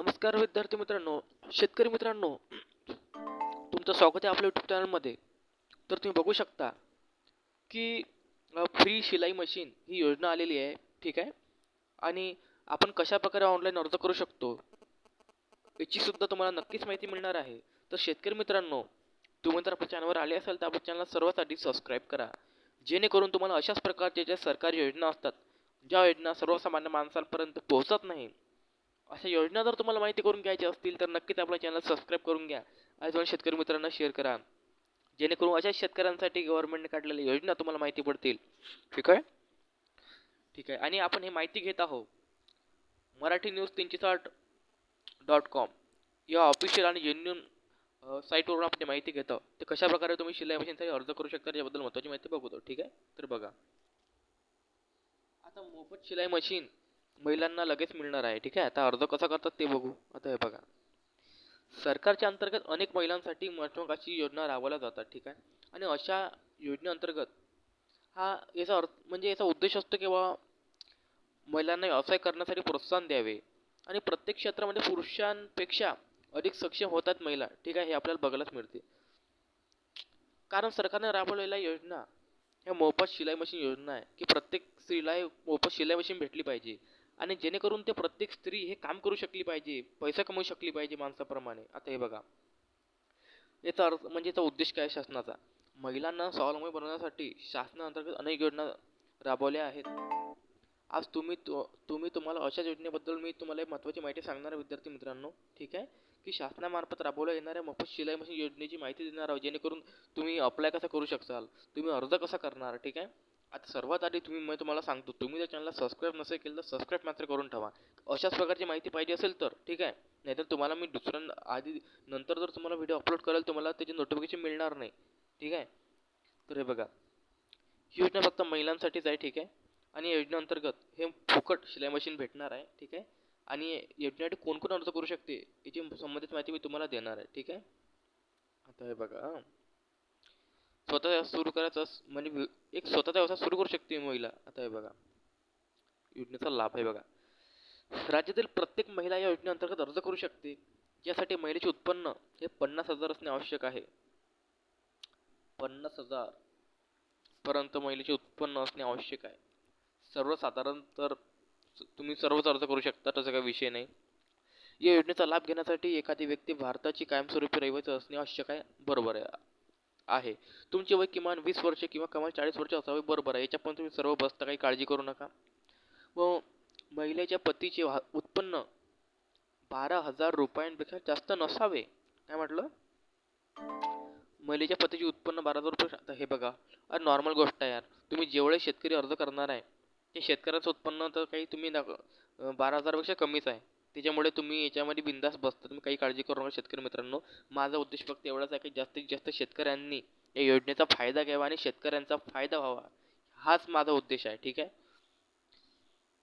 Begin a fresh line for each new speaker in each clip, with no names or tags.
नमस्कार विद्यार्थी मित्रांनो शेतकरी मित्रांनो तुमचं स्वागत आहे आपल्या यूट्यूब चॅनलमध्ये तर तुम्ही बघू शकता की फ्री शिलाई मशीन ही योजना आलेली आहे ठीक आहे? आणि आपण कशा प्रकारे ऑनलाईन अर्ज करू शकतो याचीसुद्धा तुम्हाला नक्कीच माहिती मिळणार आहे. तर शेतकरी मित्रांनो तुम्ही जर आपल्या चॅनलवर आले असाल तर आपल्या चॅनलला सर्वात सबस्क्राईब करा. जेणेकरून तुम्हाला अशाच प्रकारच्या ज्या सरकारी योजना असतात ज्या योजना सर्वसामान्य माणसांपर्यंत पोहोचत नाही अशा योजना जर तुम्हाला माहिती करून घ्यायच्या असतील तर नक्कीच आपला चॅनल सबस्क्राईब करून घ्या. आणि शेतकरी मित्रांना शेअर करा. जेणेकरून अशा शेतकऱ्यांसाठी गव्हर्नमेंटने काढलेल्या योजना तुम्हाला माहिती पडतील. ठीक आहे? ठीक आहे. आणि आपण हे माहिती घेत आहोत. मराठी न्यूज तीनशे साठ डॉट कॉम या ऑफिशियल आणि जेन्युन साईटवरून आपण माहिती घेतो. ते कशा प्रकारे तुम्ही शिलाई मशीनसाठी अर्ज करू शकता याबद्दल महत्त्वाची माहिती बघतो ठीक आहे? तर बघा. आता मोफत शिलाई मशीन. महिलांना लगेच मिळणार आहे ठीक आहे? आता अर्ज कसा करतात ते बघू. आता हे बघा. सरकारच्या अंतर्गत अनेक महिलांसाठी महत्त्वाकांक्षी योजना राबवल्या जातात ठीक आहे? आणि अशा योजनेअंतर्गत हा याचा अर्थ म्हणजे याचा उद्देश असतो की बा महिलांना व्यवसाय करण्यासाठी प्रोत्साहन द्यावे. आणि प्रत्येक क्षेत्रामध्ये पुरुषांपेक्षा अधिक सक्षम होतात महिला ठीक आहे? हे आपल्याला बघायलाच मिळते. कारण सरकारने राबवलेल्या योजना ह्या मोफत शिलाई मशीन योजना आहे की प्रत्येक स्त्रीला हे मोफत शिलाई मशीन भेटली पाहिजे. आणि जेणेकरून ते प्रत्येक स्त्री हे काम करू शकली पाहिजे पैसा कमवू शकली पाहिजे माणसाप्रमाणे. आता हे बघा. याचा अर्थ म्हणजे याचा उद्देश काय शासनाचा? महिलांना स्वावलंबी बनवण्यासाठी शासनाअंतर्गत अनेक योजना राबवल्या आहेत. आज तुम्ही तुम्ही तुम्हाला अशा योजनेबद्दल मी तुम्हाला एक महत्त्वाची माहिती सांगणार आहे विद्यार्थी मित्रांनो. ठीक आहे? की शासनामार्फत राबवल्या येणाऱ्या मोफत शिलाई मशीन योजनेची माहिती देणार आहोत जेणेकरून तुम्ही अप्लाय कसा करू शकाल तुम्ही अर्ज कसा करणार? ठीक आहे? आता सर्वात आधी तुम्ही मी तुम्हाला सांगतो तुम्ही जर चॅनलला सबस्क्राईब नसेल केलं तर सबस्क्राईब मात्र करून ठेवा. अशाच प्रकारची माहिती पाहिजे असेल तर ठीक आहे? नाहीतर तुम्हाला मी दुसऱ्या आधी नंतर जर तुम्हाला व्हिडिओ अपलोड करेल तुम्हाला त्याची नोटिफिकेशन मिळणार नाही ठीक आहे? तर हे बघा. ही योजना फक्त महिलांसाठीच आहे ठीक आहे? आणि योजनेअंतर्गत हे फुकट शिलाई मशीन भेटणार आहे ठीक आहे? आणि योजनेसाठी कोण कोण अर्ज करू शकते याची संबंधित माहिती मी तुम्हाला देणार आहे ठीक आहे? आता हे बघा. स्वतः सुरू करायचं म्हणजे एक स्वतःचा व्यवसाय सुरू करू शकते महिला. आता हे बघा. योजनेचा लाभ आहे बघा. राज्यातील प्रत्येक महिला या योजनेअंतर्गत अर्ज करू शकते. यासाठी महिलेचे उत्पन्न हे पन्नास हजार असणे आवश्यक आहे. पन्नास हजार पर्यंत महिलेचे उत्पन्न असणे आवश्यक आहे. सर्वसाधारण तर तुम्ही सर्वच अर्ज करू शकता तसा काही विषय नाही. या योजनेचा लाभ घेण्यासाठी एखादी व्यक्ती भारताची कायमस्वरूपी रहिवासी असणे आवश्यक आहे. बरोबर आहे. आहे. तुमचे वय किमान वीस वर्षे किंवा कमाल चाळीस वर्ष असावे बरोबर आहे. याच्या पण तुम्ही सर्व बसता काही काळजी करू नका. व महिलेच्या पतीचे वा- उत्पन्न बारा हजार रुपयांपेक्षा जास्त नसावे. काय म्हटलं? महिलेच्या पतीचे उत्पन्न बारा हजार रुपये हे बघा. अरे नॉर्मल गोष्ट आहे यार. तुम्ही जेवढे शेतकरी अर्ज करणार आहे ते शेतकऱ्याचं उत्पन्न तर काही तुम्ही दाख बारा हजारपेक्षा कमीच आहे. त्याच्यामुळे तुम्ही याच्यामध्ये बिंदास बसता. तुम्ही काही काळजी करू नका शेतकरी मित्रांनो. माझा उद्देश फक्त एवढाच आहे की जास्तीत जास्त शेतकऱ्यांनी या योजनेचा फायदा घ्यावा आणि शेतकऱ्यांचा फायदा व्हावा. हाच माझा उद्देश आहे ठीक आहे?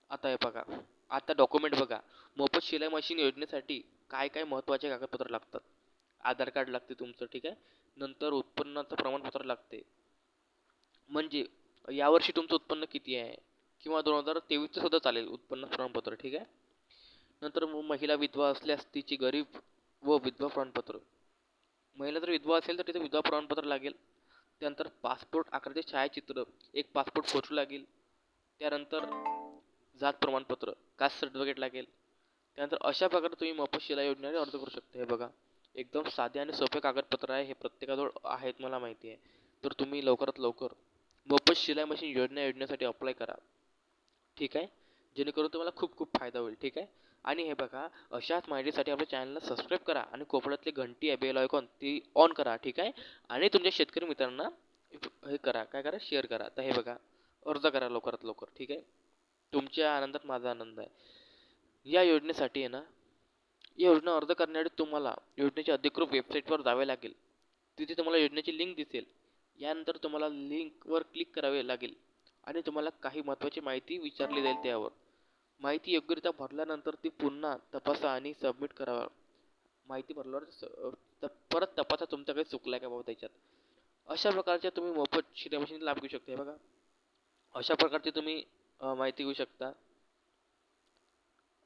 आता हे बघा. आता डॉक्युमेंट बघा. मोफत शिलाई मशीन योजनेसाठी काय काय महत्त्वाचे कागदपत्र लागतात? आधार कार्ड लागते तुमचं ठीक आहे? नंतर उत्पन्नाचं प्रमाणपत्र लागते. म्हणजे यावर्षी तुमचं उत्पन्न किती आहे? किंवा दोन हजार तेवीसचं सुद्धा चालेल उत्पन्न प्रमाणपत्र ठीक आहे? नंतर मग महिला विधवा असल्यास तिची गरीब व विधवा प्रमाणपत्र. महिला जर विधवा असेल तर तिचं विधवा प्रमाणपत्र लागेल. त्यानंतर पासपोर्ट आकाराचे छायाचित्र एक पासपोर्ट फोटो लागेल. त्यानंतर जात प्रमाणपत्र कास्ट सर्टिफिकेट लागेल. त्यानंतर अशा प्रकारे तुम्ही मफशिला शिलाई अर्ज करू शकता. हे बघा एकदम साधे आणि सोपे कागदपत्र आहे. हे प्रत्येकाजवळ आहेत मला माहिती आहे. तर तुम्ही लवकरात लवकर मोफत शिलाई मशीन योजना योजनेसाठी अप्लाय करा. ठीक आहे? जेणेकरून तुम्हाला खूप खूप फायदा होईल. ठीक आहे? आणि हे बघा अशाच माहितीसाठी आपल्या चॅनलला सबस्क्राईब करा आणि कोपऱ्यातली घंटी आहे बेल आयकॉन ती ऑन करा ठीक आहे? आणि तुमच्या शेतकरी मित्रांना हे करा काय करा? शेअर करा. तर हे बघा अर्ज करा लवकरात लवकर ठीक आहे? तुमच्या आनंदात माझा आनंद आहे. या योजनेसाठी आहे ना या योजना अर्ज करण्यासाठी तुम्हाला योजनेच्या अधिकृत वेबसाईटवर जावे लागेल. तिथे तुम्हाला योजनेची लिंक दिसेल. यानंतर तुम्हाला लिंकवर क्लिक करावे लागेल. आणि तुम्हाला काही महत्त्वाची माहिती विचारली जाईल त्यावर. माहिती योग्यरित्या भरल्यानंतर ती पुन्हा तपासा आणि सबमिट करावा. माहिती भरल्यावर स- त- परत तपासा तुमच्याकडे चुकला आहे का बाबा त्याच्यात. अशा प्रकारच्या तुम्ही मोफत शिलाई मशीन लाभ घेऊ शकता हे बघा. अशा प्रकारची तुम्ही माहिती घेऊ शकता.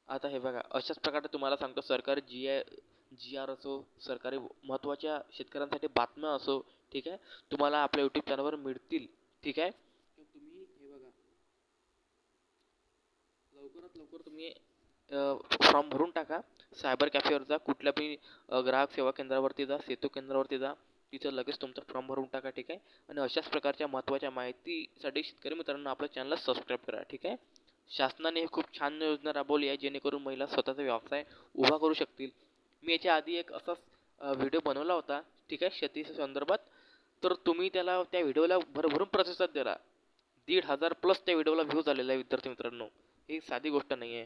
आता हे बघा अशाच प्रकारे तुम्हाला सांगतो सरकारी जी आय जी आर असो सरकारी महत्त्वाच्या शेतकऱ्यांसाठी बातम्या असो ठीक आहे? तुम्हाला आपल्या यूट्यूब चॅनलवर मिळतील ठीक आहे तर तुम्ही हे बघा लवकरात लवकर तुम्ही फॉर्म भरून टाका. सायबर कॅफेवर जा कुठल्या पण ग्राहक सेवा केंद्रावरती जा सेतू केंद्रावरती जा तिथं लगेच तुमचा फॉर्म भरून टाका ठीक आहे? आणि अशाच प्रकारच्या महत्त्वाच्या माहितीसाठी शेतकरी मित्रांनो आपल्या चॅनलला सबस्क्राईब करा ठीक आहे? शासनाने हे खूप छान योजना राबवली आहे जेणेकरून महिला स्वतःचा व्यवसाय उभा करू शकतील. मी याच्या आधी एक असाच व्हिडिओ बनवला होता ठीक आहे? शेतीच्या संदर्भात. तर तुम्ही त्याला त्या व्हिडिओला भरभरून प्रतिसाद दिला दीड हजार प्लस त्या व्हिडिओला व्ह्यूज आलेला आहे विद्यार्थी मित्रांनो. ही साधी गोष्ट नाही आहे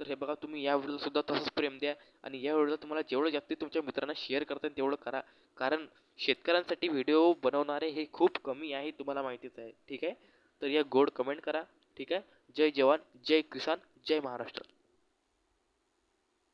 तर हे बघा तुम्ही या व्हिडिओला सुद्धा तसंच प्रेम द्या आणि या व्हिडिओला तुम्हाला जेवढं जास्त तुमच्या मित्रांना शेअर करता येईल तेवढं करा. कारण शेतकऱ्यांसाठी व्हिडिओ बनवणारे हे खूप कमी आहे तुम्हाला माहितीच आहे. ठीक आहे? तर या गोड कमेंट करा. ठीक आहे? जय जवान जय किसान जय महाराष्ट्र.